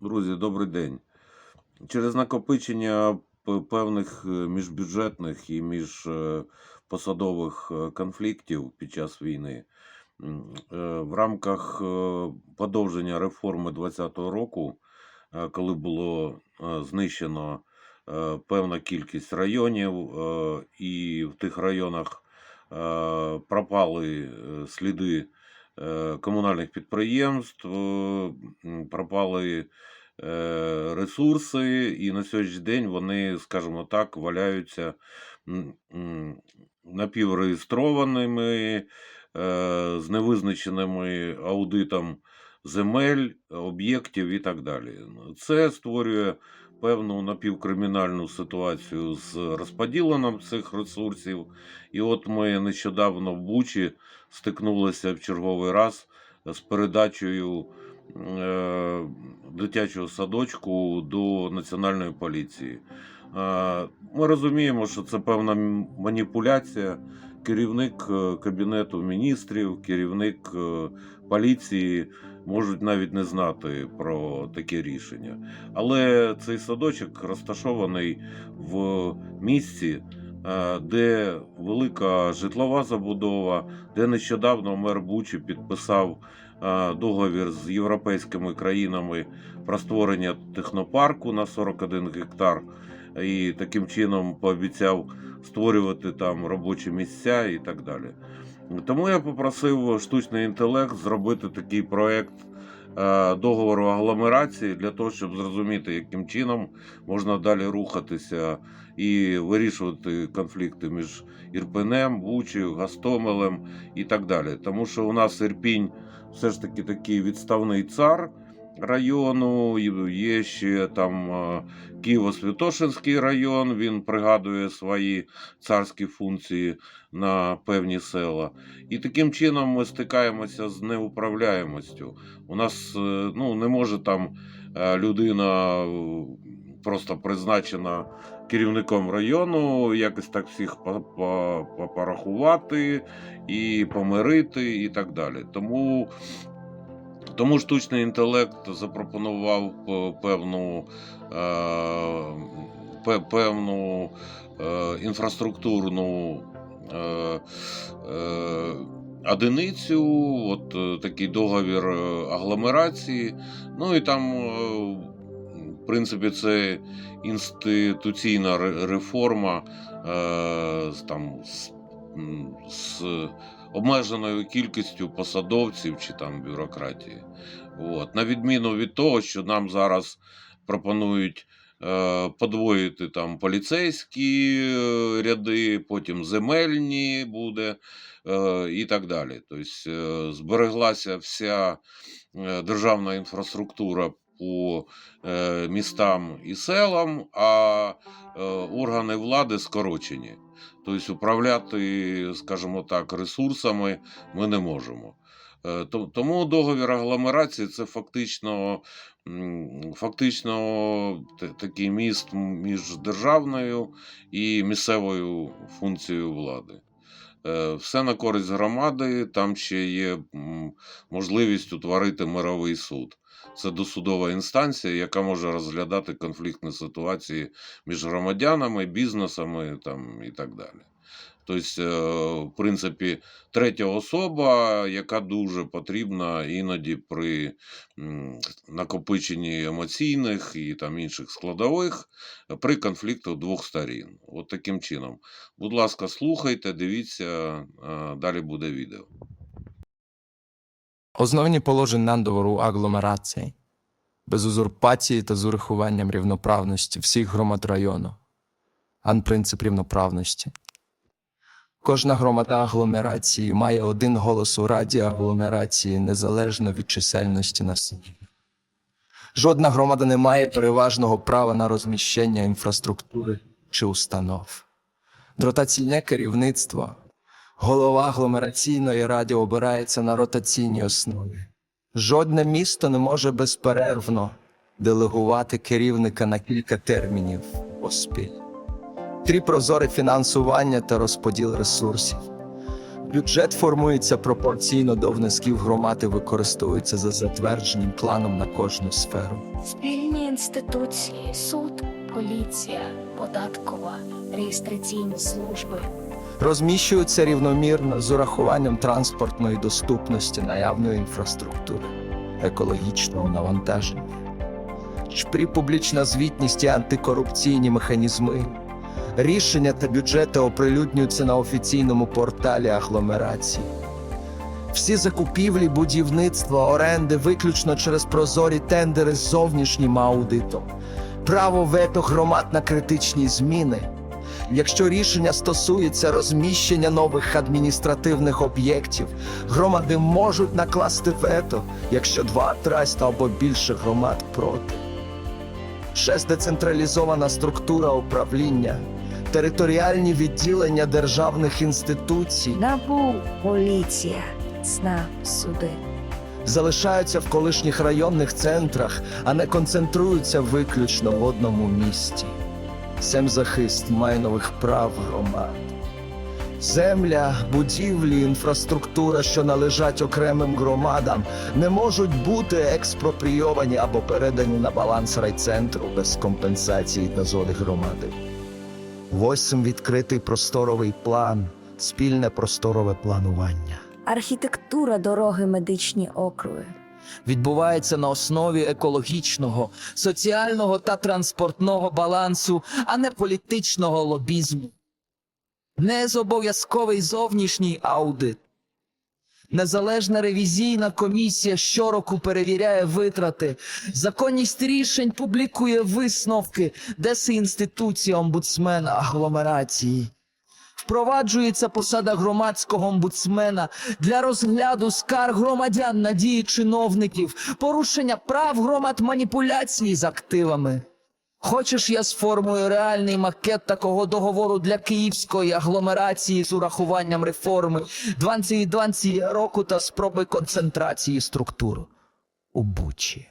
Друзі, добрий день. Через накопичення певних е, міжбюджетних і міжпосадових е, конфліктів під час війни е, в рамках е, подовження реформи 2020 року, е, коли було е, знищено е, певна кількість районів, е, і в тих районах е, пропали е, сліди е, комунальних підприємств, е, пропали е, ресурси, і на сьогоднішній день вони, скажімо так, валяються напівреєстрованими, е, з невизначеними аудитом земель, об'єктів і так далі. Це створює певну напівкримінальну ситуацію з розподіленням цих ресурсів. І от ми нещодавно в Бучі стикнулися в черговий раз з передачею е, дитячого садочку до національної поліції. Е, Ми розуміємо, що це певна маніпуляція. Керівник е, кабінету міністрів, керівник поліції можуть навіть не знати про таке рішення. Але цей садочок розташований в місці, де велика житлова забудова, де нещодавно мер Бучі підписав е, договір з європейськими країнами про створення технопарку на 41 гектар, і таким чином пообіцяв створювати там робочі місця і так далі. Тому я попросив штучний інтелект зробити такий проект е, договору агломерації для того, щоб зрозуміти, яким чином можна далі рухатися і вирішувати конфлікти між Ірпенем, Бучею, Гастомелем і так далі. Тому що у нас Ірпінь все ж таки такий відставний цар району, є ще там е, Києво-Святошинський район, він пригадує свої царські функції на певні села. І таким чином ми стикаємося з неуправляємостю. У нас е, ну, не може там е, людина просто призначена керівником району, якось так всіх по- по- по- порахувати і помирити, і так далі. Тому тому штучний інтелект запропонував е, певну, е, певну е, інфраструктурну одиницю, от такий договір агломерації. Ну і там, в принципі, це інституційна реформа там, з обмеженою кількістю посадовців чи там бюрократії. От. На відміну від того, що нам зараз пропонують е, подвоїти там поліцейські е, ряди, потім земельні буде е, і так далі. Тобто е, збереглася вся е, державна інфраструктура по е, містам і селам, а е, органи влади скорочені. Тобто управляти, скажімо так, ресурсами ми не можемо. Е, Тому договір агломерації це фактично, фактично такий міст між державною і місцевою функцією влади. Все на користь громади, там ще є можливість утворити мировий суд. Це досудова інстанція, яка може розглядати конфліктні ситуації між громадянами, бізнесами там, і так далі. Тобто, е, в принципі, третя особа, яка дуже потрібна іноді при накопиченні емоційних і там інших складових при конфліктах двох сторін. От таким чином. Будь ласка, слухайте, дивіться, е, далі буде відео. Основні положення договору агломерації без узурпації та з урахуванням рівноправності всіх громад району. Ан принцип рівноправності. Кожна громада агломерації має один голос у раді агломерації незалежно від чисельності населення. Жодна громада не має переважного права на розміщення інфраструктури чи установ. Ротаційне керівництво Голова агломераційної ради обирається на ротаційній основі. Жодне місто не може безперервно делегувати керівника на кілька термінів поспіль. Три прозоре фінансування та розподіл ресурсів. Бюджет формується пропорційно до внесків громад і використовується за затвердженим планом на кожну сферу. Спільні інституції, суд, поліція, податкова, реєстраційні служби. Розміщуються рівномірно з урахуванням транспортної доступності наявної інфраструктури, екологічного навантаження. Шпрі публічна звітність і антикорупційні механізми. Рішення та бюджети оприлюднюються на офіційному порталі агломерації. Всі закупівлі, будівництва, оренди виключно через прозорі тендери з зовнішнім аудитом. Право вето громад на критичні зміни. Якщо рішення стосується розміщення нових адміністративних об'єктів, громади можуть накласти вето, якщо два, траста або більше громад проти. Шесть децентралізована структура управління, територіальні відділення державних інституцій НАБУ, поліція, ЦНА, суди. залишаються в колишніх районних центрах, а не концентруються виключно в одному місті. Семзахист майнових прав громад. Земля, будівлі, інфраструктура, що належать окремим громадам, не можуть бути експропрійовані або передані на баланс райцентру без компенсації та згоди громади. Восьм відкритий просторовий план, спільне просторове планування. Архітектура дороги медичні округи. Відбувається на основі екологічного, соціального та транспортного балансу, а не політичного лобізму. Незобов'язковий зовнішній аудит. Незалежна ревізійна комісія щороку перевіряє витрати, законність рішень публікує висновки, десінституція омбудсмена агломерації. Впроваджується посада громадського омбудсмена для розгляду скарг громадян на дії чиновників, порушення прав громад маніпуляції з активами. Хочеш, я сформую реальний макет такого договору для київської агломерації з урахуванням реформи 2020 року та спроби концентрації структур у Бучі.